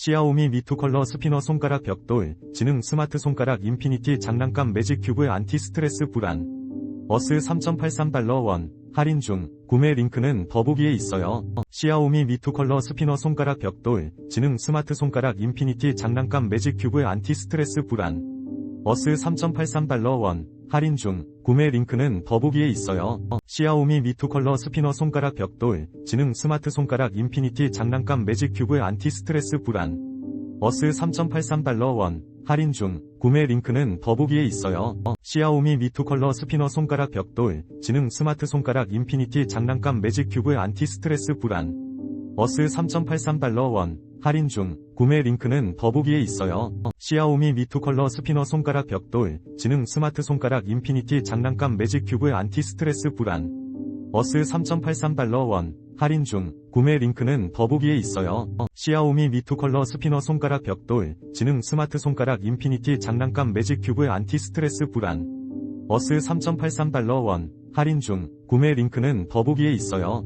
시아오미 미투 컬러 스피너 손가락 벽돌, 지능 스마트 손가락 인피니티 장난감 매직 큐브 안티 스트레스 불안. 어스 3.83달러 원, 할인 중, 구매 링크는 더보기에 있어요. 시아오미 미투 컬러 스피너 손가락 벽돌, 지능 스마트 손가락 인피니티 장난감 매직 큐브 안티 스트레스 불안. 어스 3.83달러 원, 할인 중, 구매 링크는 더보기에 있어요. 시아오미 미투 컬러 스피너 손가락 벽돌, 지능 스마트 손가락 인피니티 장난감 매직 큐브 안티 스트레스 불안. 어스 3.83달러 원, 할인 중, 구매 링크는 더보기에 있어요. 시아오미 미투 컬러 스피너 손가락 벽돌, 지능 스마트 손가락 인피니티 장난감 매직 큐브 안티 스트레스 불안. 어스 3.83달러 원, 할인 중, 구매 링크는 더보기에 있어요. 시아오미 미투 컬러 스피너 손가락 벽돌, 지능 스마트 손가락 인피니티 장난감 매직 큐브 안티 스트레스 불안. 어스 3.83달러 원, 할인 중, 구매 링크는 더보기에 있어요. 시아오미 미투 컬러 스피너 손가락 벽돌, 지능 스마트 손가락 인피니티 장난감 매직 큐브 안티 스트레스 불안. 어스 3.83달러 원, 할인 중, 구매 링크는 더보기에 있어요.